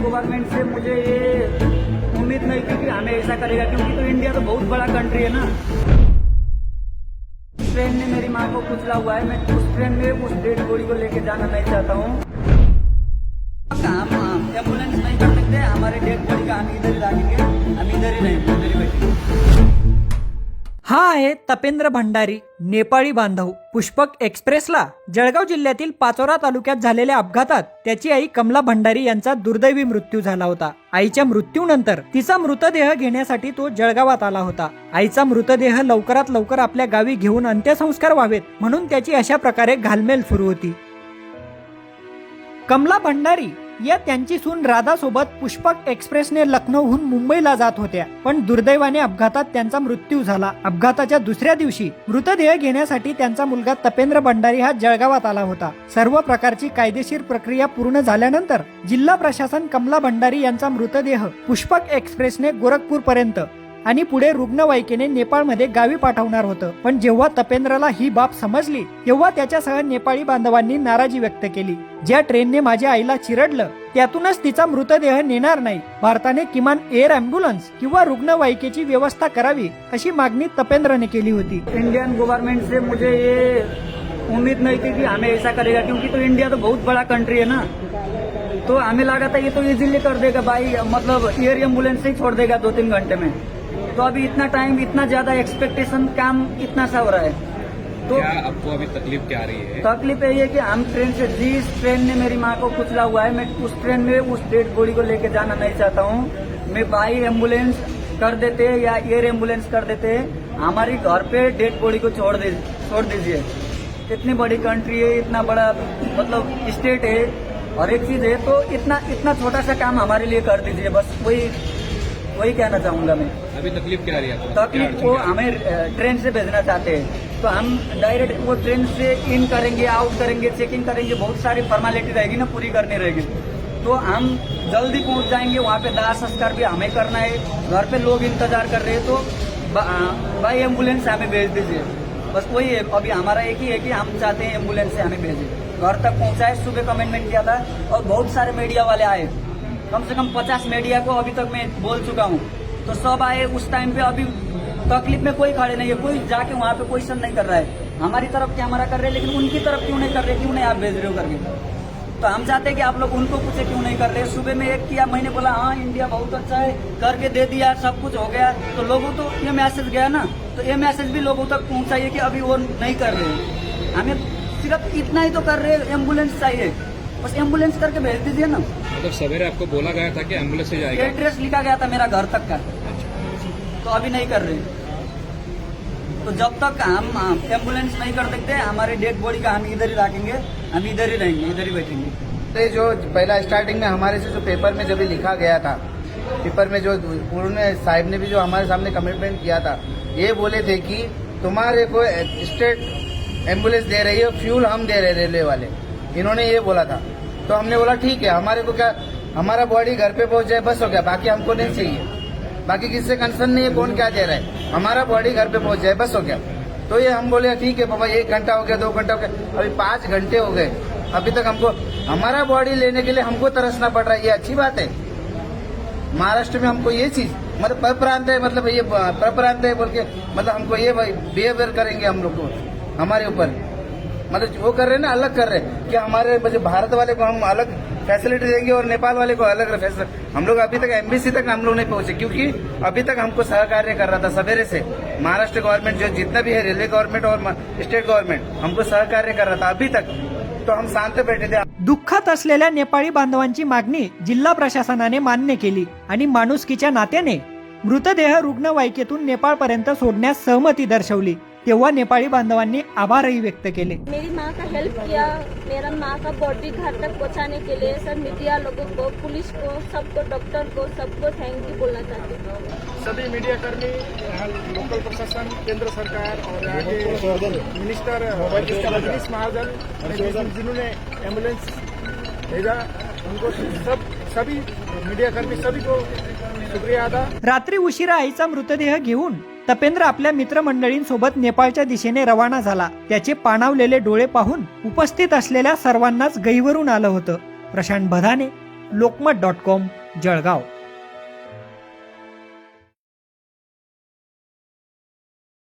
Government से मुझे ये उम्मीद नहीं थी कि हमें ऐसा करेगा, क्योंकि तो इंडिया तो बहुत बड़ा कंट्री है ना। ट्रेन ने मेरी माँ को कुचला हुआ है। मैं उस ट्रेन में उस डेड बॉडी को लेके जाना नहीं चाहता हूँ। एंबुलेंस नहीं कर सकते, हमारे डेड बॉडी का हम इधर ही रखेंगे हम इधर ही रहेंगे ही हा आहे तपेंद्र भंडारी नेपाळी बांधव. पुष्पक एक्सप्रेसला जळगाव जिल्ह्यातील पाचोरा तालुक्यात झालेल्या अपघातात त्याची आई कमला भंडारी यांचा दुर्दैवी मृत्यू झाला होता. आईच्या मृत्यूनंतर तिचा मृतदेह घेण्यासाठी तो जळगावात आला होता. आईचा मृतदेह लवकरात लवकर आपल्या गावी घेऊन अंत्यसंस्कार व्हावेत म्हणून त्याची अशा प्रकारे घालमेल सुरू होती. कमला भंडारी या त्यांची सून राधा सोबत पुष्पक एक्सप्रेसने लखनौहून मुंबईला जात होत्या. पण दुर्दैवाने अपघातात त्यांचा मृत्यू झाला. अपघाताच्या दुसऱ्या दिवशी मृतदेह घेण्यासाठी त्यांचा मुलगा तपेंद्र भंडारी हा जळगावात आला होता. सर्व प्रकारची कायदेशीर प्रक्रिया पूर्ण झाल्यानंतर जिल्हा प्रशासन कमला भंडारी यांचा मृतदेह पुष्पक एक्सप्रेसने गोरखपूर पर्यंत आणि पुढे रुग्णवाहिकेने नेपाळमध्ये गावी पाठवणार होतं. पण जेव्हा तपेंद्रला ही बाब समजली तेव्हा त्याच्यासह नेपाळी बांधवांनी नाराजी व्यक्त केली. ज्या ट्रेनने माझ्या आईला चिरडलं त्यातूनच तिचा मृतदेह नेणार नाही. भारताने किमान एअर अँब्युलन्स किंवा रुग्णवाहिकेची व्यवस्था करावी अशी मागणी तपेंद्रने केली होती. इंडियन गवर्नमेंट से मुझे ये उम्मीद नहीं थी कि हमें ऐसा करेगा क्योंकि तो इंडिया तो बहुत बड़ा कंट्री है ना. तो हमें लगा था ये तो इजीली कर देगा भाई मतलब एयर एम्बुलेंस ही छोड़ देगा दो तीन घंटे में. तो अभी इतना टाइम इतना ज़्यादा एक्सपेक्टेशन काम इतना सा हो रहा है। तो क्या आपको अभी तकलीफ़ क्या आ रही है? तकलीफ़ यही है कि हम ट्रेन से जिस ट्रेन ने मेरी माँ को कुचला हुआ है मैं उस ट्रेन में उस डेड बॉडी को लेके जाना नहीं चाहता हूँ। मैं बाई एंबुलेंस कर देते या एयर एंबुलेंस कर देते हमारी घर पे डेड बॉडी को छोड़ दे छोड़ दीजिए। इतनी बड़ी कंट्री है इतना बड़ा मतलब स्टेट है और एक चीज़ है तो इतना इतना छोटा सा काम हमारे लिए कर दीजिए बस वही वही कहना चाहूँगा मैं। अभी तकलीफ़ क्या रही है तकलीफ़ को हमें ट्रेन से भेजना चाहते हैं। तो हम डायरेक्ट वो ट्रेन से इन करेंगे आउट करेंगे चेकिंग करेंगे बहुत सारी फॉर्मेलिटी रहेगी ना पूरी करनी रहेगी। तो हम जल्दी पहुँच जाएँगे वहाँ पे दाह संस्कार भी हमें करना है। घर पे लोग इंतज़ार कर रहे हैं तो बाई एंबुलेंस से हमें भेज दीजिए। बस वही है अभी हमारा एक ही है कि हम चाहते हैं एंबुलेंस से हमें भेजे। घर तक पहुँचाए सुबह कमेंटमेंट किया था और बहुत सारे मीडिया वाले आए। कम से कम पचास मीडिया को अभी तक मैं बोल चुका हूँ। तो सब आए उस टाइम पे, अभी तकलीफ़ में कोई खड़े नहीं है, कोई जाके वहाँ पे क्वेश्चन नहीं कर रहा है। हमारी तरफ़ कैमरा कर रहे हैं, लेकिन उनकी तरफ़ क्यों नहीं कर रहे, क्यों नहीं आप भेज रहे हो करके? तो हम चाहते हैं कि आप लोग उनको पूछे क्यों नहीं कर रहे। सुबह में एक किया, मैंने बोला हाँ इंडिया बहुत अच्छा है, करके दे दिया, सब कुछ हो गया। तो लोगों तो ये मैसेज गया ना तो ये मैसेज भी लोगों तक पहुँचाइए कि अभी वो नहीं कर रहे हमें सिर्फ़ इतना ही तो कर रहे एंबुलेंस चाहिए। बस एंबुलेंस करके भेज दीजिए ना। मतलब सवेरे आपको बोला गया था कि एंबुलेंस से जाएगा। एड्रेस लिखा गया था मेरा घर तक का। तो अभी नहीं कर रहे। तो जब तक हम एंबुलेंस नहीं कर सकते हमारे डेड बॉडी का हम इधर ही रखेंगे हम इधर ही रहेंगे इधर ही बैठेंगे। ये जो पहला स्टार्टिंग में हमारे से जो पेपर में जब भी लिखा गया था पेपर में जो उन्होंने साहब ने भी जो हमारे सामने कमिटमेंट किया था ये बोले थे कि तुम्हारे को स्टेट एंबुलेंस दे रही है फ्यूल हम दे रहे रेलवे वाले। इन्होंने ये बोला था। तो हमने बोला, ठीक है, हमारे को क्या, हमारा बॉडी घर पे पहुँच जाए, बस हो गया, बाकी हमको नहीं चाहिए। बाकी किससे कंसर्न नहीं है, कौन क्या दे रहा है? हमारा बॉडी घर पे पहुँच जाए, बस हो गया। तो ये हम बोले, ठीक है, बाबा, एक घंटा हो गया, दो घंटा हो गया, अभी पाँच घंटे हो गए, अभी तक हमको, हमारा बॉडी लेने के लिए हमको तरसना पड़ रहा है, ये अच्छी बात है। महाराष्ट्र में हमको ये चीज़ मतलब पर प्रांत है मतलब ये पर प्रांत है बोल के मतलब हमको ये बिहेवियर करेंगे हम लोग को, हमारे ऊपर। मतलब वो कर रहे हैं ना अलग कर रहे हैं। कि हमारे मतलब भारत वाले को हम अलग फैसिलिटी देंगे और नेपाल वाले को अलग फैसिलिटी हम लोग अभी तक एमबीसी तक हम लोग नहीं पहुंचे क्योंकि अभी तक हमको सहकार्य कर रहा था सवेरे से। महाराष्ट्र गवर्नमेंट जो जितना भी है रेलवे गवर्नमेंट और स्टेट गवर्नमेंट हमको सहकार्य कर रहा था अभी तक। तो हम शांत बैठे थे। दुःखात असलेल्या नेपाळी बांधवांची मागणी जिल्हा प्रशासनाने मान्य केली आणि माणुसकीच्या नात्याने मृतदेह रुग्णवाहिकेतून नेपाळपर्यंत सोडण्यास सहमती दर्शवली. तेव्हा नेपाळी बांधवांनी आभारही व्यक्त केले. मेरी माँ का हेल्प किया मेरा माँ का बॉडी घर तक पहुँचाने के लिए सर मीडिया लोगों को पुलिस को सबको डॉक्टर को सबको थैंक यू बोलना चाहती हूँ। सभी मीडिया कर्मी यहाँ लोकल प्रशासन केंद्र सरकार और आगे मिनिस्टर मनीष महाजन ने जिन्होंने एम्बुलेंस भेजा उनको सब सभी मीडिया कर्मी सभी को शुक्रिया अदा। रात्री उशिरा आईचा मृतदेह घेऊन तपेंद्र आपल्या मित्रमंडळींसोबत नेपाळच्या दिशेने रवाना झाला. त्याचे पाणावलेले डोळे पाहून उपस्थित असलेल्या सर्वांनाच गैवरून आलं होतं. Prashant Bhadane Lokmat dot com Jalgaon.